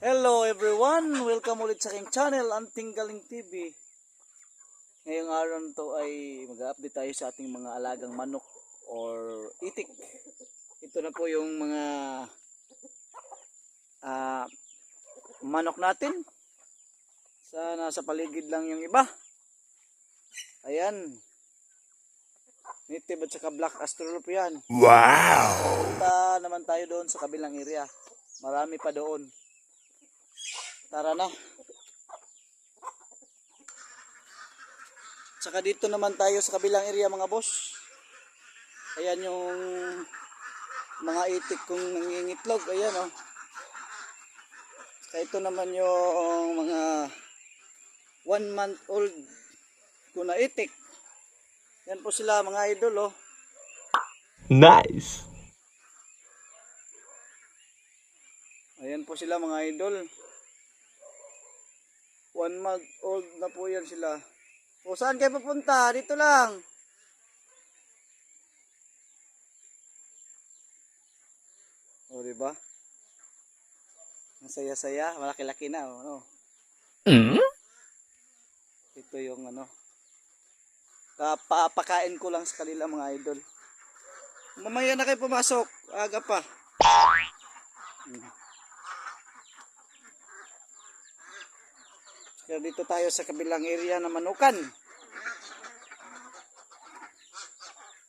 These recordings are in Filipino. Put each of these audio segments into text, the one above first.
Hello everyone! Welcome ulit sa aking channel, Anting Galing TV. Ngayong araw to ay mag-update tayo sa ating mga alagang manok or itik. Ito na po yung mga ah, manok natin. Sa nasa paligid lang yung iba. Ayan. Native at saka black astrolop yan. Wow! Punta naman tayo doon sa kabilang area. Marami pa doon. Tara na. Saka dito naman tayo sa kabilang area mga boss. Ayan yung mga itik kong nangingitlog. Ayan o. Oh. Ito naman yung mga one month old ko na itik. Yan po sila mga idol oh. Nice! Ayan po sila mga idol. One month old na po yan sila. O saan kayo pupunta? Dito lang. O diba? Ang saya-saya. Malaki-laki na. o, Ano? Mm? Ito yung ano. Kapapakain ko lang sa kanila mga idol. Mamaya na kayo pumasok. Aga pa. Hmm. Kaya dito tayo sa kabilang area na manukan.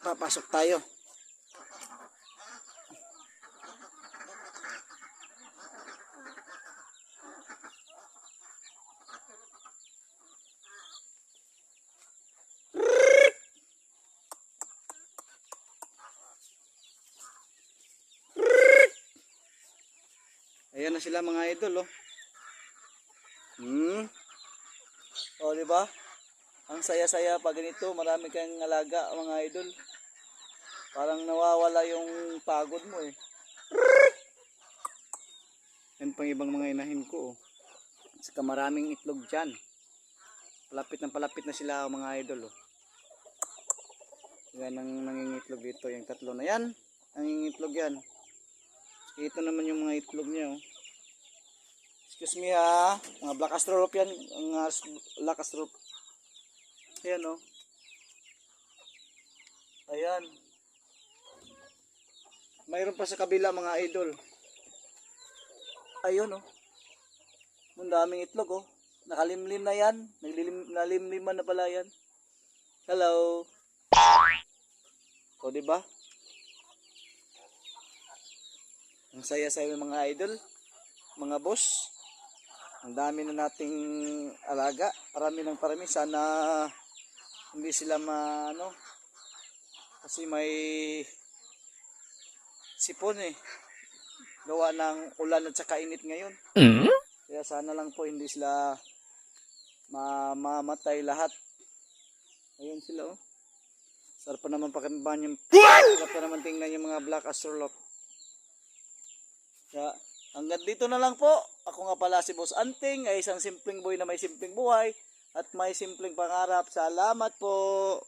Papasok tayo. Ayan na sila mga idol, oh. Hmm. O, di ba? Ang saya-saya pag ganito, marami kang alaga, mga idol. Parang nawawala yung pagod mo, eh. Yan pang ibang mga inahin ko, oh. Saka maraming itlog dyan. Palapit ng palapit na sila, mga idol, oh. Yan ang nangingitlog dito, yung tatlo na yan. Nangingitlog yan. Ito naman yung mga itlog niya, oh. Excuse me ha, mga black astrolop yan, mga black astrolop. Ayan oh. Ayan. Mayroon pa sa kabila mga idol. Ayun oh. Ang daming itlog oh. Nakalimlim na yan. Naglilim, nalimliman na pala yan. Hello. O di ba? Ang saya-saya mga idol, mga boss. Ang dami na nating alaga. Parami ng parami. Sana hindi sila maano. Kasi may sipon eh. Gawa ng ulan at saka init ngayon. Mm? Kaya sana lang po hindi sila mamamatay lahat. Ayun sila oh. Sarap pa naman pakimban yung sarap pa naman tingnan yung mga black astrolop. Kaya hanggang dito na lang po. Ako nga pala si Boss Anting ay isang simpleng boy na may simpleng buhay at may simpleng pangarap. Salamat po.